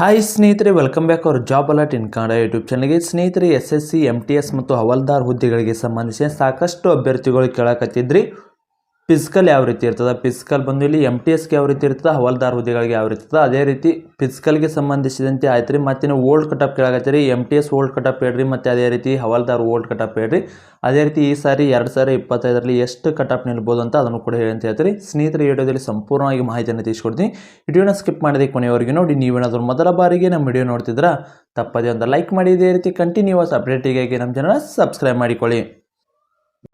Hi ಸ್ನೇಹಿತರೆ welcome back our job alert in Kannada YouTube ಚಾನಲ್ಗೆ ಸ್ನೇಹಿತರೆ S S C M T S ಮತ್ತು ಹವಾಲ್ದಾರ್ ಹುದ್ದೆಗಳಿಗೆ ಸಂಬಂಧಿಸಿದ ಸಾಕಷ್ಟು ಅಭ್ಯರ್ಥಿಗಳು ಕೇಳಕತ್ತಿದ್ರಿ. ಫಿಸಿಕಲ್ ಯಾವ ರೀತಿ ಇರ್ತದೆ? ಫಿಸಿಕಲ್ ಬಂದು ಇಲ್ಲಿ ಎಂ ಟಿ ಎಸ್ಗೆ ಯಾವ ರೀತಿ ಇರ್ತದೆ? ಹವಾಲ್ದಾರ್ ಹುದ್ದೆಗಳಿಗೆ ಯಾವ ರೀತಿ ಇರ್ತದೆ? ಅದೇ ರೀತಿ ಫಿಸಿಕಲ್ಗೆ ಸಂಬಂಧಿಸಿದಂತೆ ಆಯ್ತು ರೀ ಮತ್ತು ನೀವು old cutoff ಕೇಳಕತ್ತೀರಿ M T S old cutoff ಹೇಳ್ರಿ. ಮತ್ತು ಅದೇ ರೀತಿ ಹವಲ್ದಾರ್ ಓಲ್ಡ್ ಕಟಪ್ ಹೇಳ್ರಿ. ಅದೇ ರೀತಿ ಈ ಸಾರಿ ಎರಡು ಸಾವಿರ ಇಪ್ಪತ್ತೈದರಲ್ಲಿ ಎಷ್ಟು ಕಟಪ್ ನಿಲ್ಬೋದು ಅಂತ ಅದನ್ನು ಕೂಡ ಹೇಳಿ ಅಂತ ಹೇಳ್ತೀರಿ. ಸ್ನೇಹಿತರ ವಿಡಿಯೋದಲ್ಲಿ ಸಂಪೂರ್ಣವಾಗಿ ಮಾಹಿತಿಯನ್ನು ತಿಳಿಸ್ಕೊಡ್ತೀನಿ. ವಿಡಿಯೋನ ಸ್ಕಿಪ್ ಮಾಡಿದೆ ಕೊನೆಯವರೆಗೆ ನೋಡಿ. ನೀವೇನಾದರೂ ಮೊದಲ ಬಾರಿಗೆ ನಮ್ಮ ವಿಡಿಯೋ ನೋಡ್ತಿದ್ರೆ ತಪ್ಪದೇ ಒಂದು ಲೈಕ್ ಮಾಡಿ. ಇದೇ ರೀತಿ ಕಂಟಿನ್ಯೂಸ್ ಅಪ್ಡೇಟಿಗಾಗಿ ನಮ್ಮ ಚಾನಲ್ ಸಬ್ಸ್ಕ್ರೈಬ್ ಮಾಡಿಕೊಳ್ಳಿ.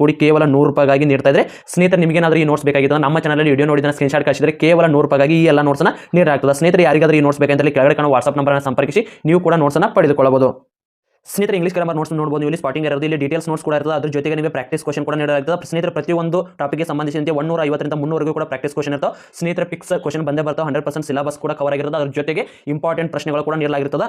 ಕೂಡಿ ಕೇವಲ ನೂರು ರೂಪಾಯಿಗಾಗಿ ನೀಡ್ತಾ ಇದ್ರೆ, ಸ್ನೇಹಿತರೆ, ನಿಮಗೇನಾದ್ರೂ ಈ ನೋಟ್ಸ್ ಬೇಕಾಗಿತ್ತು, ನಮ್ಮ ಚಾನಲ್ ವಿಡಿಯೋ ನೋಡಿದ ಸ್ಕ್ರೀನ್ ಶಾಟ್ ಕಳಿಸಿದ್ರೆ ಕೇವಲ ನೂರು ರೂಪಾಯಿಗಾಗಿ ಈ ಎಲ್ಲ ನೋಟ್ಸ್ನ ನೀಡಲಾಗ್ತದೆ. ಸ್ನೇಹಿತರೆ, ಯಾರಿಗಾದ್ರೂ ಈ ನೋಟ್ಸ್ ಬೇಕಂತೇಳಿ ಕೆಳಗಡೆ ಕಾಣುವ ವಾಟ್ಸ್ಆಪ್ ನಂಬರ್ನ ಸಂಪರ್ಕಿಸಿ, ನೀವು ಕೂಡ ನೋಟ್ಸ್ನ ಪಡೆದುಕೊಳ್ಳಬಹುದು. ಸ್ನೇಹಿತರೆ ಇಂಗ್ಲಿಷ್ ಗ್ರಾಮರ್ ನೋಟ್ಸ್ ನೋಡಬಹುದು ಇಲ್ಲಿ ಸ್ಪಾಟಿಂಗ್ ಇರೋದು, ಇಲ್ಲಿ ಡೀಟೇಲ್ಸ್ ನೋಟ್ಸ್ ಕೂಡ ಇರ್ತದೆ. ಅದ್ರ ಜೊತೆಗೆ ನಿಮಗೆ ಪ್ರಾಕ್ಟೀಸ್ ಕ್ವಶನ್ ಕೂಡ ನೀಡಲಾಗ್ತದೆ. ಸ್ನೇಹಿತರೆ, ಪ್ರತಿಯೊಂದು ಟಾಪಿಕ್ಗೆ ಸಂಬಂಧಿಸಿದಂತೆ ಒನ್ನೂರ ಐವತ್ತರಿಂದ ಮುನ್ನೂರು ಕೂಡ ಪ್ರಾಕ್ಟೀಸ್ ಕ್ವಶನ್ ಇರ್ತಾವೆ. ಸ್ನೇಹಿತರೆ ಪಿಕ್ಸ್ ಕ್ವಶನ್ ಬಂದೇ ಬರ್ತಾವೆ. ಹಂಡ್ರೆಡ್ ಪರ್ಸೆಂಟ್ ಸಿಲಬಸ್ ಕೂಡ ಕವರ್ ಆಗಿರ್ತದೆ ಅದ್ರ ಜೊತೆಗೆ ಇಂಪಾರ್ಟೆಂಟ್ ಪ್ರಶ್ನೆಗಳು ಕೂಡ ನೀಡಲಾಗಿರ್ತದೆ.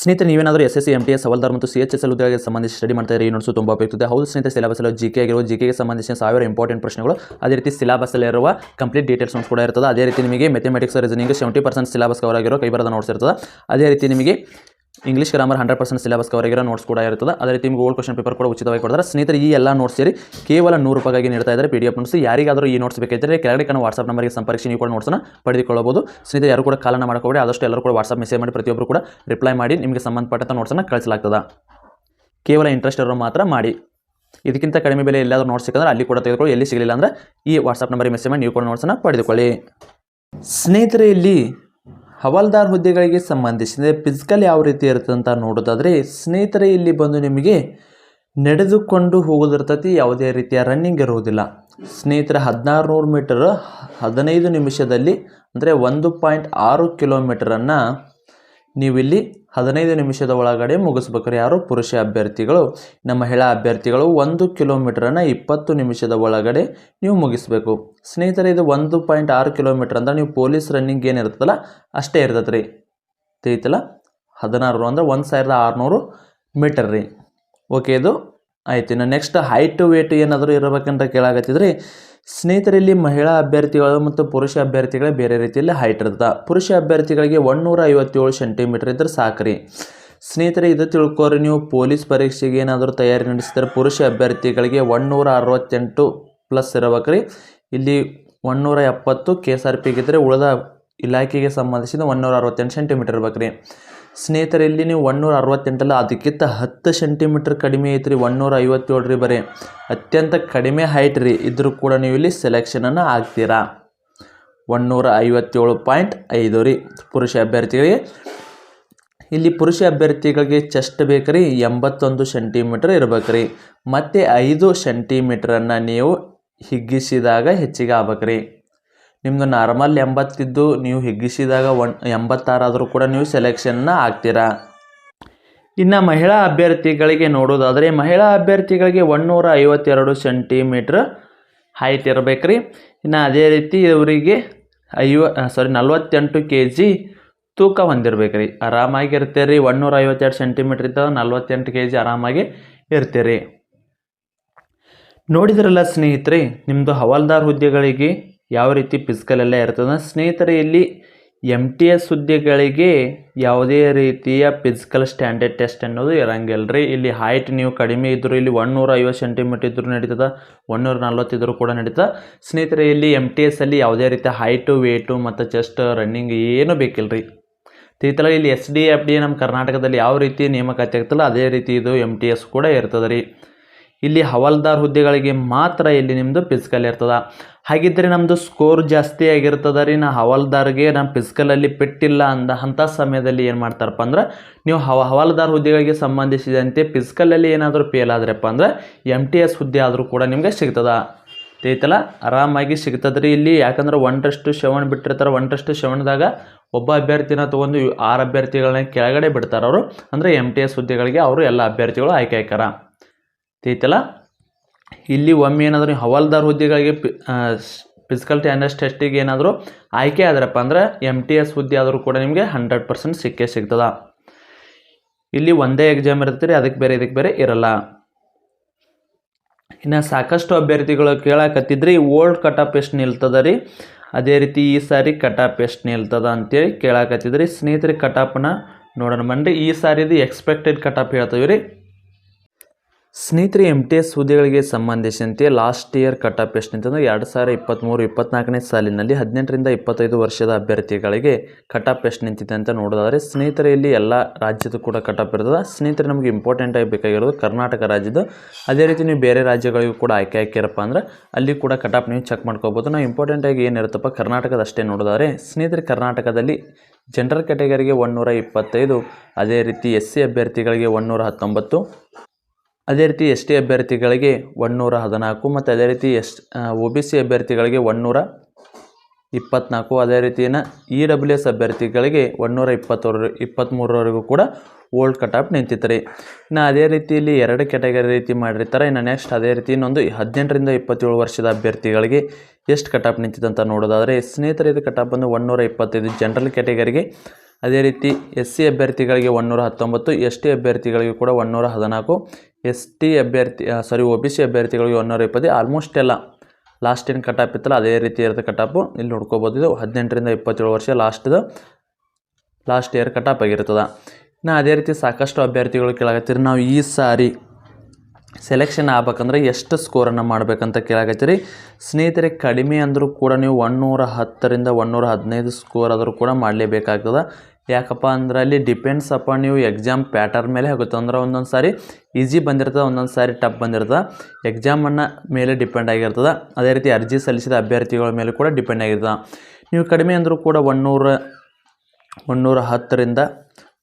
ಸ್ನೇಹಿತರೆ, ನೀವೇನಾದರೂ S S C M T, S, havaldar ಮತ್ತು ಸಿ ಎಚ್ ಎಸ್ ಎಲ್ ಉದ್ಯೋಗಕ್ಕೆ ಸಂಬಂಧಿಸಿ ಸ್ಟಡಿ ಮಾಡ್ತಾ ಇರೋ, ಈ ತುಂಬ ಉಪಯುಕ್ತದೆ ಹೌದು ಸ್ನೇಹಿತರೆ ಸಿಲೆಬಸ್ ಎಲ್ಲ ಜಿ ಕೆ ಆಗಿರುವ ಜಿ ಕೆಗೆ ಸಂಬಂಧಿಸಿದ ಸಾವಿರ ಇಂಪಾರ್ಟೆಂಟ್ ಪ್ರಶ್ನೆಗಳು. ಅದೇ ರೀತಿ ಸಿಲೆಬಸ್ಸಲ್ಲಿರುವ ಕಂಪ್ಲೀಟ್ ಡೀಟೇಲ್ಸ್ ನೋಟ್ಸ್ ಕೂಡ ಇರ್ತದೆ. ಅದೇ ರೀತಿ ನಿಮಗೆ mathematics reasoning seventy percent syllabus cover ಆಗಿರೋ ಕೈ ಬರದ ನೋಟ್ಸ್ ಅದೇ ರೀತಿ ನಿಮಗೆ English grammar hundred percent syllabus cover ಆಗಿರೋ ನೋಟ್ಸ್ ಕೂಡ ಇರುತ್ತದೆ. ಅದೇ ರೀತಿ ನಿಮಗೆ ಓಲ್ಡ್ ಕ್ವಶನ್ ಪೇಪರ್ ಕೂಡ ಉಚಿತವಾಗಿ ಕೊಡ್ತಾರೆ. ಸ್ನೇಹಿತರೆ, ಈ ಎಲ್ಲ ನೋಟ್ಸ್ ಸೇರಿ ಕೇವಲ ನೂರು ರೂಪಾಯಿಗೆ ನೀಡ್ತಾ ಇದ್ದಾರೆ ಪಿ ಡಿ ಎಫ್ ನೋಟ್ಸ್ ಯಾರಿಗಾದರೂ ಈ ನೋಟ್ಸ್ ಬೇಕಾಗಿದ್ದರೆ ಕೆಳಗಡೆ ಕಾಣೋ ವಾಟ್ಸ್ಆಪ್ ನಂಬರ್ಗೆ ಸಂಪರ್ಕಿಸಿ, ನೀವು ಕೂಡ ನೋಟ್ಸ್ನ ಪಡೆದುಕೊಳ್ಳಬಹುದು. ಸ್ನೇಹಿತರೆ, ಯಾರು ಕೂಡ ಕಾಲನ ಮಾಡ್ಕೋಬೇಡಿ. ಆದಷ್ಟು ಎಲ್ಲರೂ ಕೂಡ ವಾಟ್ಸ್ಆಪ್ ಮೆಸೇಜ್ ಮಾಡಿ ಪ್ರತಿಯೊಬ್ಬರು ಕೂಡ ರಿಪ್ಲೈ ಮಾಡಿ, ನಿಮಗೆ ಸಂಬಂಧಪಟ್ಟಂಥ ನೋಟ್ಸನ್ನು ಕಳಿಸಲಾಗ್ತದೆ. ಕೇವಲ ಇಂಟ್ರೆಸ್ಟ್ ಇರೋ ಮಾತ್ರ ಮಾಡಿ. ಇದಕ್ಕಿಂತ ಕಡಿಮೆ ಬೆಲೆ ಎಲ್ಲಾದರೂ ನೋಟ್ಸ್ ಸಿಕ್ಕಂದ್ರೆ ಅಲ್ಲಿ ಕೂಡ ತೆಗೆದುಕೊಳ್ಳಿ. ಎಲ್ಲಿ ಸಿಗಲಿಲ್ಲ ಅಂದರೆ ಈ ವಾಟ್ಸಪ್ ನಂಬರಿಗೆ ಮೆಸೇಜ್ ಮಾಡಿ, ನೀವು ಕೂಡ ನೋಟ್ಸನ್ನು ಪಡೆದುಕೊಳ್ಳಿ. ಸ್ನೇಹಿತರೆ, ಇಲ್ಲಿ ಹವಾಲ್ದಾರ್ ಹುದ್ದೆಗಳಿಗೆ ಸಂಬಂಧಿಸಿದ ಫಿಸಿಕಲ್ ಯಾವ ರೀತಿ ಇರುತ್ತೆ ಅಂತ ನೋಡೋದಾದರೆ, ಸ್ನೇಹಿತರೆ, ಇಲ್ಲಿ ಬಂದು ನಿಮಗೆ ನಡೆದುಕೊಂಡು ಹೋಗೋದಿರ್ತತಿ ಯಾವುದೇ ರೀತಿಯ ರನ್ನಿಂಗ್ ಇರುವುದಿಲ್ಲ. ಸ್ನೇಹಿತರೆ ಹದಿನಾರು ನೂರು ಮೀಟರ್ ಹದಿನೈದು ನಿಮಿಷದಲ್ಲಿ, ಅಂದರೆ ಒಂದು ಪಾಯಿಂಟ್ ಆರು ಕಿಲೋಮೀಟರನ್ನು ನೀವಿಲ್ಲಿ ಹದಿನೈದು ನಿಮಿಷದ ಒಳಗಡೆ ಮುಗಿಸ್ಬೇಕಾರೆ ಯಾರು? ಪುರುಷ ಅಭ್ಯರ್ಥಿಗಳು. ನಮ್ಮ ಮಹಿಳಾ ಅಭ್ಯರ್ಥಿಗಳು ಒಂದು ಕಿಲೋಮೀಟ್ರನ್ನು ಇಪ್ಪತ್ತು ನಿಮಿಷದ ಒಳಗಡೆ ನೀವು ಮುಗಿಸ್ಬೇಕು. ಸ್ನೇಹಿತರೆ, ಇದು ಒಂದು ಪಾಯಿಂಟ್ ಆರು ಕಿಲೋಮೀಟ್ರ್ ಅಂದ್ರೆ ನೀವು ಪೊಲೀಸ್ ರನ್ನಿಂಗ್ ಏನಿರ್ತಲ್ಲ ಅಷ್ಟೇ ಇರ್ತದೆ ರೀ ತಿಳಿತಲ್ಲ? ಹದಿನಾರು ಅಂದ್ರೆ ಒಂದು ಸಾವಿರದ ಆರುನೂರು ಮೀಟರ್ ರೀ ಓಕೆ ಇದು ಆಯ್ತು, ಇನ್ನು ನೆಕ್ಸ್ಟ್ ಹೈಟ್ ವೇಟ್ ಏನಾದರೂ ಇರಬೇಕಂತ ಕೇಳಾಕತ್ತಿದ್ರಿ? ಸ್ನೇಹಿತರಲ್ಲಿ ಮಹಿಳಾ ಅಭ್ಯರ್ಥಿಗಳು ಮತ್ತು ಪುರುಷ ಅಭ್ಯರ್ಥಿಗಳೇ ಬೇರೆ ರೀತಿಯಲ್ಲಿ ಹೈಟ್ ಇರ್ತದೆ. ಪುರುಷ ಅಭ್ಯರ್ಥಿಗಳಿಗೆ ಒನ್ನೂರ ಐವತ್ತೇಳು ಸೆಂಟಿಮೀಟರ್ ಇದ್ರೆ ಸಾಕ್ರಿ. ಸ್ನೇಹಿತರೆ, ಇದು ತಿಳ್ಕೊರಿ, ನೀವು ಪೊಲೀಸ್ ಪರೀಕ್ಷೆಗೆ ಏನಾದರೂ ತಯಾರಿ ನಡೆಸಿದರೆ ಪುರುಷ ಅಭ್ಯರ್ಥಿಗಳಿಗೆ ಒನ್ನೂರ ಅರವತ್ತೆಂಟು ಪ್ಲಸ್ ಇರಬೇಕ್ರಿ. ಇಲ್ಲಿ ಒನ್ನೂರ ಎಪ್ಪತ್ತು ಕೆ ಎಸ್ ಆರ್ ಪಿಗಿದ್ರೆ ಉಳಿದ ಇಲಾಖೆಗೆ ಸಂಬಂಧಿಸಿದ ಒನ್ನೂರ ಅರವತ್ತೆಂಟು ಸೆಂಟಿಮೀಟರ್ ಇರ್ಬೇಕ್ರಿ. ಸ್ನೇಹಿತರೆ, ಇಲ್ಲಿ ನೀವು ಒನ್ನೂರ ಅರವತ್ತೆಂಟಲ್ಲ ಅದಕ್ಕಿಂತ ಹತ್ತು ಸೆಂಟಿಮೀಟ್ರ್ ಕಡಿಮೆ ಐತ್ರಿ ಒನ್ನೂರ ಐವತ್ತೇಳು ರೀ ಬರೀ. ಅತ್ಯಂತ ಕಡಿಮೆ ಹೈಟ್ ರೀ, ಇದ್ರೂ ಕೂಡ ನೀವು ಇಲ್ಲಿ ಸೆಲೆಕ್ಷನನ್ನು ಆಗ್ತೀರಾ ಒನ್ನೂರ ಐವತ್ತೇಳು ಪಾಯಿಂಟ್ ಐದು ರೀ, ಪುರುಷ ಅಭ್ಯರ್ಥಿಗಳಿಗೆ. ಇಲ್ಲಿ ಪುರುಷ ಅಭ್ಯರ್ಥಿಗಳಿಗೆ ಚೆಸ್ಟ್ ಬೇಕ್ರಿ ಎಂಬತ್ತೊಂದು ಸೆಂಟಿಮೀಟ್ರ್ ಇರ್ಬೇಕು ರೀ. ಮತ್ತು ಐದು ಸೆಂಟಿಮೀಟ್ರನ್ನು ನೀವು ಹಿಗ್ಗಿಸಿದಾಗ ಹೆಚ್ಚಿಗೆ ಆಗ್ಬೇಕ್ರಿ ನಿಮ್ಮದು ನಾರ್ಮಲ್ ಎಂಬತ್ತಿದ್ದು ನೀವು ಹಿಗ್ಗಿಸಿದಾಗ ಒನ್, ಎಂಬತ್ತಾರಾದರೂ ಕೂಡ ನೀವು ಸೆಲೆಕ್ಷನ್ನ ಆಗ್ತೀರಾ ಇನ್ನು ಮಹಿಳಾ ಅಭ್ಯರ್ಥಿಗಳಿಗೆ ನೋಡೋದಾದರೆ ಮಹಿಳಾ ಅಭ್ಯರ್ಥಿಗಳಿಗೆ ಒನ್ನೂರ ಐವತ್ತೆರಡು ಸೆಂಟಿಮೀಟ್ರ್ ಹೈಟ್ ರೀ ಇನ್ನು ಅದೇ ರೀತಿ ಇವರಿಗೆ ಐವ ಸಾರಿ ನಲ್ವತ್ತೆಂಟು ಕೆ ಜಿ ತೂಕ ಹೊಂದಿರ್ಬೇಕ್ರಿ. ಆರಾಮಾಗಿ ಇರ್ತೀರಿ. ಒನ್ನೂರ ಐವತ್ತೆರಡು ಸೆಂಟಿಮೀಟ್ರ್ ಇದ್ದಾಗ ನಲ್ವತ್ತೆಂಟು ಕೆ ಜಿ ಆರಾಮಾಗಿ ಇರ್ತೀರಿ. ನೋಡಿದ್ರಲ್ಲ ಸ್ನೇಹಿತರೆ ನಿಮ್ಮದು ಹವಾಲ್ದಾರ್ ಹುದ್ದೆಗಳಿಗೆ ಯಾವ ರೀತಿ ಫಿಸಿಕಲ್ ಎಲ್ಲ ಇರ್ತದೆ. ಸ್ನೇಹಿತರೆ ಇಲ್ಲಿ ಎಂ ಟಿ ಎಸ್ ಹುದ್ದೆಗಳಿಗೆ ಯಾವುದೇ ರೀತಿಯ ಫಿಸಿಕಲ್ ಸ್ಟ್ಯಾಂಡರ್ಡ್ ಟೆಸ್ಟ್ ಅನ್ನೋದು ಇರಂಗಿಲ್ಲ ರೀ ಇಲ್ಲಿ ಹೈಟ್ ನೀವು ಕಡಿಮೆ ಇದ್ದರೂ ಇಲ್ಲಿ ಒನ್ನೂರ ಐವತ್ತು ಸೆಂಟಿಮೀಟರ್ ಇದ್ದರೂ ನಡೀತದೆ. ಒನ್ನೂರ ನಲ್ವತ್ತಿದ್ದರೂ ಕೂಡ ನಡೀತದೆ. ಸ್ನೇಹಿತರೆ, ಇಲ್ಲಿ ಎಂ ಟಿ ಎಸ್ ಅಲ್ಲಿ ಯಾವುದೇ ರೀತಿಯ ಹೈಟು ವೇಟು ಮತ್ತು ಚೆಸ್ಟ್ ರನ್ನಿಂಗ್ ಏನೂ ಬೇಕಿಲ್ಲ ರೀ ತಿಳಿತಲ್ಲ ಇಲ್ಲಿ ಎಸ್ ಡಿ ಎಫ್ ಡಿ ನಮ್ಮ ಕರ್ನಾಟಕದಲ್ಲಿ ಯಾವ ರೀತಿ ನೇಮಕಾತಿ ಆಗ್ತಲ್ಲ ಅದೇ ರೀತಿ ಇದು ಎಂ ಟಿ ಎಸ್ ಕೂಡ ಇರ್ತದೆ ರೀ. ಇಲ್ಲಿ ಹವಾಲ್ದಾರ್ ಹುದ್ದೆಗಳಿಗೆ ಮಾತ್ರ ಇಲ್ಲಿ ನಿಮ್ಮದು ಫಿಸಿಕಲ್ ಇರ್ತದೆ. ಹಾಗಿದ್ದರೆ ನಮ್ಮದು ಸ್ಕೋರ್ ಜಾಸ್ತಿ ಆಗಿರ್ತದೆ ರೀ. ನಾ ಹವಾಲ್ದಾರ್ಗೆ ನಾನು ಫಿಸಿಕಲಲ್ಲಿ ಪೆಟ್ಟಿಲ್ಲ ಅಂದ ಅಂಥ ಸಮಯದಲ್ಲಿ ಏನು ಮಾಡ್ತಾರಪ್ಪ ಅಂದ್ರೆ, ನೀವು ಹವ ಹವಾಲ್ದಾರ್ ಹುದ್ದೆಗಳಿಗೆ ಸಂಬಂಧಿಸಿದಂತೆ ಫಿಸಿಕಲಲ್ಲಿ ಏನಾದರೂ ಫೇಲ್ ಆದ್ರಪ್ಪ ಅಂದ್ರೆ ಎಂ ಟಿ ಎಸ್ ಹುದ್ದೆ ಆದರೂ ಕೂಡ ನಿಮಗೆ ಸಿಗ್ತದೆ. ಐತಲ್ಲ ಆರಾಮಾಗಿ ಸಿಗ್ತದೆ ರೀ ಇಲ್ಲಿ. ಯಾಕಂದ್ರೆ ಒಂದರಷ್ಟು ಶ್ರವಣ ಬಿಟ್ಟಿರ್ತಾರೆ. ಒಂದರಷ್ಟು ಶ್ರವಣದಾಗ ಒಬ್ಬ ಅಭ್ಯರ್ಥಿನ ತೊಗೊಂಡು ಆರು ಅಭ್ಯರ್ಥಿಗಳನ್ನ ಕೆಳಗಡೆ ಬಿಡ್ತಾರೆ ಅವರು. ಅಂದರೆ ಎಂ ಟಿ ಎಸ್ ಹುದ್ದೆಗಳಿಗೆ ಅವರು ಎಲ್ಲ ಅಭ್ಯರ್ಥಿಗಳು ಆಯ್ಕೆ ಆಯ್ಕಾರ. ಐತಲ್ಲ ಇಲ್ಲಿ ಒಮ್ಮೆ ಏನಾದರೂ ಹವಾಲ್ದಾರ್ ಹುದ್ದೆಗಳಿಗೆ ಫಿಸಿಕಲ್ ಟ್ಯಾಂಡರ್ಸ್ ಟೆಸ್ಟಿಗೆ ಏನಾದರೂ ಆಯ್ಕೆ ಆದ್ರಪ್ಪ ಅಂದ್ರೆ ಎಂ ಟಿ ಎಸ್ ಹುದ್ದೆ ಆದರೂ ಕೂಡ ನಿಮಗೆ ಹಂಡ್ರೆಡ್ ಪರ್ಸೆಂಟ್ ಸಿಕ್ಕೇ ಸಿಗ್ತದೆ. ಇಲ್ಲಿ ಒಂದೇ ಎಕ್ಸಾಮ್ ಇರ್ತೀರಿ ಅದಕ್ಕೆ ಬೇರೆ ಇದಕ್ಕೆ ಬೇರೆ ಇರಲ್ಲ. ಇನ್ನು ಸಾಕಷ್ಟು ಅಭ್ಯರ್ಥಿಗಳು ಕೇಳಕತ್ತಿದ್ರಿ, ಓಲ್ಡ್ ಕಟ್ ಆಫ್ ಎಷ್ಟು ನಿಲ್ತದ ರೀ. ಅದೇ ರೀತಿ ಈ ಸಾರಿ ಕಟ್ ಆಫ್ ಎಷ್ಟು ನಿಲ್ತದ ಅಂತೇಳಿ ಕೇಳಕತ್ತಿದ್ರಿ. ಕಟ್ ಕಟಾಪನ್ನ ನೋಡೋಣ ಬನ್ನಿರಿ ಈ ಸಾರಿದು ಎಕ್ಸ್ಪೆಕ್ಟೆಡ್ ಕಟಾಪ್ ಹೇಳ್ತೀವಿ ರೀ. ಸ್ನೇಹಿತರೆ ಎಂ ಟಿ ಎಸ್ ಹುದ್ದೆಗಳಿಗೆ ಸಂಬಂಧಿಸಿದಂತೆ ಲಾಸ್ಟ್ ಇಯರ್ ಕಟಾಪ್ ಎಷ್ಟು ಅಂತಂದ್ರೆ ಎರಡು ಸಾವಿರ ಇಪ್ಪತ್ತ್ಮೂರು ಇಪ್ಪತ್ನಾಲ್ಕನೇ ಸಾಲಿನಲ್ಲಿ ಹದಿನೆಂಟರಿಂದ ಇಪ್ಪತ್ತೈದು ವರ್ಷದ ಅಭ್ಯರ್ಥಿಗಳಿಗೆ ಕಟಾಪ್ ಎಷ್ಟು ನಿಂತಿದೆ ಅಂತ ನೋಡೋದಾದರೆ, ಸ್ನೇಹಿತರೆ, ಇಲ್ಲಿ ಎಲ್ಲ ರಾಜ್ಯದ ಕೂಡ ಕಟಾಪ್ ಇರ್ತದೆ. ಸ್ನೇಹಿತರೆ, ನಮಗೆ ಇಂಪಾರ್ಟೆಂಟ್ ಆಗಿ ಬೇಕಾಗಿರೋದು ಕರ್ನಾಟಕ ರಾಜ್ಯದ ಅದೇ ರೀತಿ ನೀವು ಬೇರೆ ರಾಜ್ಯಗಳಿಗೂ ಕೂಡ ಆಯ್ಕೆ ಹಾಕಿರಪ್ಪ ಅಂದ್ರೆ ಅಲ್ಲಿ ಕೂಡ ಕಟಾಪ್ ನೀವು ಚೆಕ್ ಮಾಡ್ಕೋಬೋದು. ನಾವು ಇಂಪಾರ್ಟೆಂಟ್ ಆಗಿ ಏನಿರುತ್ತಪ್ಪ ಕರ್ನಾಟಕದ ಅಷ್ಟೇ ನೋಡೋದಾದ್ರೆ, ಸ್ನೇಹಿತರೆ, ಕರ್ನಾಟಕದಲ್ಲಿ ಜನರಲ್ ಕ್ಯಾಟಗರಿಗೆ ಒನ್ನೂರ ಇಪ್ಪತ್ತೈದು, ಅದೇ ರೀತಿ ಎಸ್ ಸಿ ಅಭ್ಯರ್ಥಿಗಳಿಗೆ ಒನ್ನೂರ ಹತ್ತೊಂಬತ್ತು ಅದೇ ರೀತಿ ಎಸ್ ಟಿ ಅಭ್ಯರ್ಥಿಗಳಿಗೆ ಒಂದುನೂರ ಹದಿನಾಲ್ಕು ಮತ್ತು ಅದೇ ರೀತಿ ಎಸ್ ಒ ಬಿ ಸಿ ಅಭ್ಯರ್ಥಿಗಳಿಗೆ ಒನ್ನೂರ ಇಪ್ಪತ್ನಾಲ್ಕು ಅದೇ ರೀತಿಯನ್ನು ಇ ಡಬ್ಲ್ಯೂ ಎಸ್ ಅಭ್ಯರ್ಥಿಗಳಿಗೆ ಒನ್ನೂರ ಇಪ್ಪತ್ತವರೆ ಇಪ್ಪತ್ತ್ಮೂರವರೆಗೂ ಕೂಡ ಓಲ್ಡ್ ಕಟಾಪ್ ನಿಂತಿತ್ತು ರೀ ಇನ್ನು ಅದೇ ರೀತಿಯಲ್ಲಿ ಎರಡು ಕ್ಯಾಟಗರಿ ರೀತಿ ಮಾಡಿರ್ತಾರೆ. ಇನ್ನು ನೆಕ್ಸ್ಟ್ ಅದೇ ರೀತಿ ಇನ್ನೊಂದು ಹದಿನೆಂಟರಿಂದ ಇಪ್ಪತ್ತೇಳು ವರ್ಷದ ಅಭ್ಯರ್ಥಿಗಳಿಗೆ ಎಷ್ಟು ಕಟಾಪ್ ನಿಂತಿದೆ ಅಂತ ನೋಡೋದಾದರೆ, ಸ್ನೇಹಿತರೆ, ಇದು ಆಫ್ ಬಂದು ಒನ್ನೂರ ಇಪ್ಪತ್ತೈದು ಜನರಲ್ ಕ್ಯಾಟಗರಿಗೆ. ಅದೇ ರೀತಿ ಎಸ್ ಸಿ ಅಭ್ಯರ್ಥಿಗಳಿಗೆ ಒನ್ನೂರ ಹತ್ತೊಂಬತ್ತು, ಎಸ್ ಟಿ ಅಭ್ಯರ್ಥಿಗಳಿಗೆ ಕೂಡ ಒನ್ನೂರ ಹದಿನಾಲ್ಕು ಎಸ್ ಟಿ ಅಭ್ಯರ್ಥಿ ಸಾರಿ ಒ ಬಿ ಸಿ ಅಭ್ಯರ್ಥಿಗಳಿಗೆ ಒನ್ನೂರ ಇಪ್ಪತ್ತು ಆಲ್ಮೋಸ್ಟ್ ಎಲ್ಲ ಲಾಸ್ಟ್ ಏನು ಕಟಾಪ್ ಇತ್ತಲ್ಲ, ಅದೇ ರೀತಿ ಇರುತ್ತೆ ಕಟಾಪು ಇಲ್ಲಿ ನೋಡ್ಕೋಬೋದು ಇದು ಹದಿನೆಂಟರಿಂದ ಇಪ್ಪತ್ತೇಳು ವರ್ಷ ಲಾಸ್ಟ್ದು ಲಾಸ್ಟ್ ಇಯರ್ ಕಟಾಪ್ ಆಗಿರ್ತದೆ. ಇನ್ನು ಅದೇ ರೀತಿ ಸಾಕಷ್ಟು ಅಭ್ಯರ್ಥಿಗಳು ಕೇಳಾಕತ್ತೀರಿ. ನಾವು ಈ ಸಾರಿ ಸೆಲೆಕ್ಷನ್ ಆಗ್ಬೇಕಂದ್ರೆ ಎಷ್ಟು ಸ್ಕೋರನ್ನು ಮಾಡಬೇಕಂತ ಕೇಳಾಕತ್ತೀರಿ. ಸ್ನೇಹಿತರೆ, ಕಡಿಮೆ ಅಂದರೂ ಕೂಡ ನೀವು ಒನ್ನೂರ ಹತ್ತರಿಂದ ಒನ್ನೂರ ಹದಿನೈದು ಸ್ಕೋರ್ ಆದರೂ ಕೂಡ ಮಾಡಲೇಬೇಕಾಗ್ತದೆ. ಯಾಕಪ್ಪ ಅಂದ್ರೆ ಅಲ್ಲಿ ಡಿಪೆಂಡ್ಸ್ ಅಪ್ಪ ನೀವು ಎಕ್ಸಾಮ್ ಪ್ಯಾಟರ್ನ್ ಮೇಲೆ ಹೋಗುತ್ತೆ. ಅಂದ್ರೆ ಒಂದೊಂದು ಸಾರಿ ಈಸಿ ಬಂದಿರ್ತದೆ, ಒಂದೊಂದು ಸಾರಿ ಟಪ್ ಬಂದಿರ್ತದೆ. ಎಕ್ಸಾಮನ್ನು ಮೇಲೆ ಡಿಪೆಂಡ್ ಆಗಿರ್ತದೆ. ಅದೇ ರೀತಿ ಅರ್ಜಿ ಸಲ್ಲಿಸಿದ ಅಭ್ಯರ್ಥಿಗಳ ಮೇಲೆ ಕೂಡ ಡಿಪೆಂಡ್ ಆಗಿರ್ತದೆ. ನೀವು ಕಡಿಮೆ ಅಂದರೂ ಕೂಡ ಒನ್ನೂರ ಒನ್ನೂರ ಹತ್ತರಿಂದ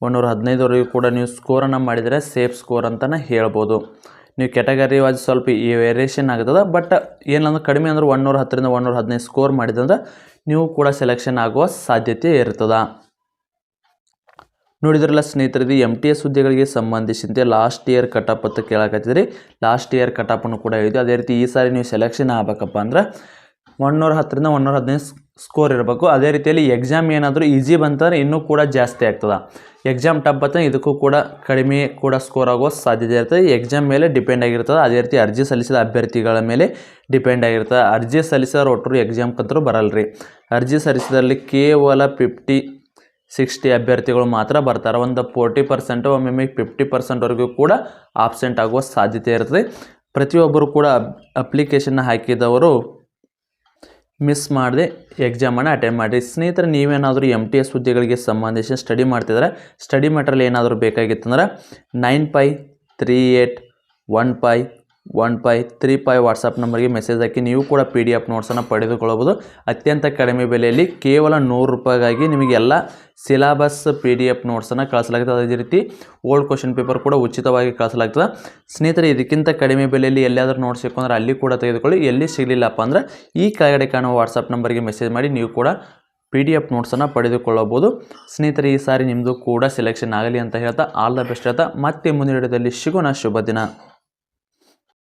ಒನ್ನೂರ ಹದಿನೈದುವರೆಗೂ ಕೂಡ ನೀವು ಸ್ಕೋರನ್ನು ಮಾಡಿದರೆ ಸೇಫ್ ಸ್ಕೋರ್ ಅಂತಲೇ ಹೇಳ್ಬೋದು. ನೀವು ಕೆಟಗರಿ ವಾಜ್ ಸ್ವಲ್ಪ ಈ ವೇರಿಯೇಷನ್ ಆಗ್ತದೆ. ಬಟ್ ಏನಂದ್ರೆ ಕಡಿಮೆ ಅಂದ್ರೆ ಒನ್ನೂರ ಹತ್ತರಿಂದ ಒನ್ನೂರ ಹದಿನೈದು ಸ್ಕೋರ್ ಮಾಡಿದಂದ್ರೆ ನೀವು ಕೂಡ ಸೆಲೆಕ್ಷನ್ ಆಗುವ ಸಾಧ್ಯತೆ ಇರ್ತದೆ. ನೋಡಿದ್ರಲ್ಲ ಸ್ನೇಹಿತರಿದು ಎಂ ಟಿ ಎಸ್ ಹುದ್ದೆಗಳಿಗೆ ಸಂಬಂಧಿಸಿದಂತೆ ಲಾಸ್ಟ್ ಇಯರ್ ಕಟಾಪ್ ಅಂತ ಕೇಳಕತ್ತಿದ್ರಿ. ಲಾಸ್ಟ್ ಇಯರ್ ಕಟಾಪನ್ನು ಕೂಡ ಇದೆ ಅದೇ ರೀತಿ ಈ ಸಾರಿ ನೀವು ಸೆಲೆಕ್ಷನ್ ಆಗಬೇಕಪ್ಪ ಅಂದ್ರೆ ಒನ್ನೂರ ಹತ್ತರಿಂದ ಒನ್ನೂರ ಹದಿನೈದು ಸ್ಕೋರ್ ಇರಬೇಕು. ಅದೇ ರೀತಿಯಲ್ಲಿ ಎಕ್ಸಾಮ್ ಏನಾದರೂ ಈಸಿ ಬಂತಂದ್ರೆ ಇನ್ನೂ ಕೂಡ ಜಾಸ್ತಿ ಆಗ್ತದೆ. ಎಕ್ಸಾಮ್ ಟಪ್ ಅಂತ ಇದಕ್ಕೂ ಕೂಡ ಕಡಿಮೆ ಕೂಡ ಸ್ಕೋರ್ ಆಗುವ ಸಾಧ್ಯತೆ ಇರ್ತದೆ. ಎಕ್ಸಾಮ್ ಮೇಲೆ ಡಿಪೆಂಡ್ ಆಗಿರ್ತದೆ. ಅದೇ ರೀತಿ ಅರ್ಜಿ ಸಲ್ಲಿಸಿದ ಅಭ್ಯರ್ಥಿಗಳ ಮೇಲೆ ಡಿಪೆಂಡ್ ಆಗಿರ್ತದೆ. ಅರ್ಜಿ ಸಲ್ಲಿಸಿದ ಒಟ್ಟರು ಎಕ್ಸಾಮ್ ಕಂತರೂ ರೀ ಅರ್ಜಿ ಸಲ್ಲಿಸಿದಲ್ಲಿ ಕೇವಲ ಫಿಫ್ಟಿ ಸಿಕ್ಸ್ಟಿ ಅಭ್ಯರ್ಥಿಗಳು ಮಾತ್ರ ಬರ್ತಾರೆ. ಒಂದು ಫೋರ್ಟಿ ಪರ್ಸೆಂಟ್ ಒಮ್ಮೊಮ್ಮೆ ಫಿಫ್ಟಿ ಪರ್ಸೆಂಟ್ವರೆಗೂ ಕೂಡ ಆಬ್ಸೆಂಟ್ ಆಗುವ ಸಾಧ್ಯತೆ ಇರ್ತದೆ. ಪ್ರತಿಯೊಬ್ಬರು ಕೂಡ ಅಪ್ಲಿಕೇಶನ್ನ ಹಾಕಿದವರು ಮಿಸ್ ಮಾಡದೆ ಎಕ್ಸಾಮನ್ನು ಅಟೆಂಡ್ ಮಾಡಿ. ಸ್ನೇಹಿತರೆ, ನೀವೇನಾದರೂ ಎಂ ಟಿ ಎಸ್ ಹುದ್ದೆಗಳಿಗೆ ಸಂಬಂಧಿಸಿ ಸ್ಟಡಿ ಮಾಡ್ತಿದ್ರೆ ಸ್ಟಡಿ ಮೆಟೀರಿಯಲ್ ಏನಾದರೂ ಬೇಕಾಗಿತ್ತಂದ್ರೆ nine five three eight one five one five three five WhatsApp ನಂಬರ್ಗೆ ಮೆಸೇಜ್ ಹಾಕಿ ನೀವು ಕೂಡ ಪಿ ಡಿ ಎಫ್ ನೋಟ್ಸನ್ನು ಪಡೆದುಕೊಳ್ಳಬಹುದು. ಅತ್ಯಂತ ಕಡಿಮೆ ಬೆಲೆಯಲ್ಲಿ ಕೇವಲ ನೂರು ರೂಪಾಯಿಗಾಗಿ ನಿಮಗೆಲ್ಲ ಸಿಲಾಬಸ್ ಪಿ ಡಿ ಎಫ್ ನೋಟ್ಸನ್ನು ಕಳಿಸಲಾಗ್ತದೆ ಅದೇ ರೀತಿ ಓಲ್ಡ್ ಕ್ವಶನ್ ಪೇಪರ್ ಕೂಡ ಉಚಿತವಾಗಿ ಕಳಿಸಲಾಗ್ತದೆ. ಸ್ನೇಹಿತರೆ, ಇದಕ್ಕಿಂತ ಕಡಿಮೆ ಬೆಲೆಯಲ್ಲಿ ಎಲ್ಲಿಯಾದರೂ ನೋಟ್ಸ್ ಸಿಕ್ಕೊಂಡ್ರೆ ಅಲ್ಲಿ ಕೂಡ ತೆಗೆದುಕೊಳ್ಳಿ. ಎಲ್ಲಿ ಸಿಗಲಿಲ್ಲಪ್ಪ ಅಂದರೆ ಈ ಕೆಳಗಡೆ ಕಾಣುವ ವಾಟ್ಸಪ್ ನಂಬರ್ಗೆ ಮೆಸೇಜ್ ಮಾಡಿ ನೀವು ಕೂಡ ಪಿ ಡಿ ಎಫ್ ನೋಟ್ಸನ್ನು ಪಡೆದುಕೊಳ್ಳಬಹುದು. ಸ್ನೇಹಿತರೆ, ಈ ಸಾರಿ ನಿಮ್ಮದು ಕೂಡ ಸೆಲೆಕ್ಷನ್ ಆಗಲಿ ಅಂತ ಹೇಳ್ತಾ, ಆಲ್ ದ ಬೆಸ್ಟ್ ಹೇಳ್ತಾ, ಮತ್ತೆ ಮುಂದಿನ ವಿಡಿಯೋದಲ್ಲಿ ಶುಭ ದಿನ.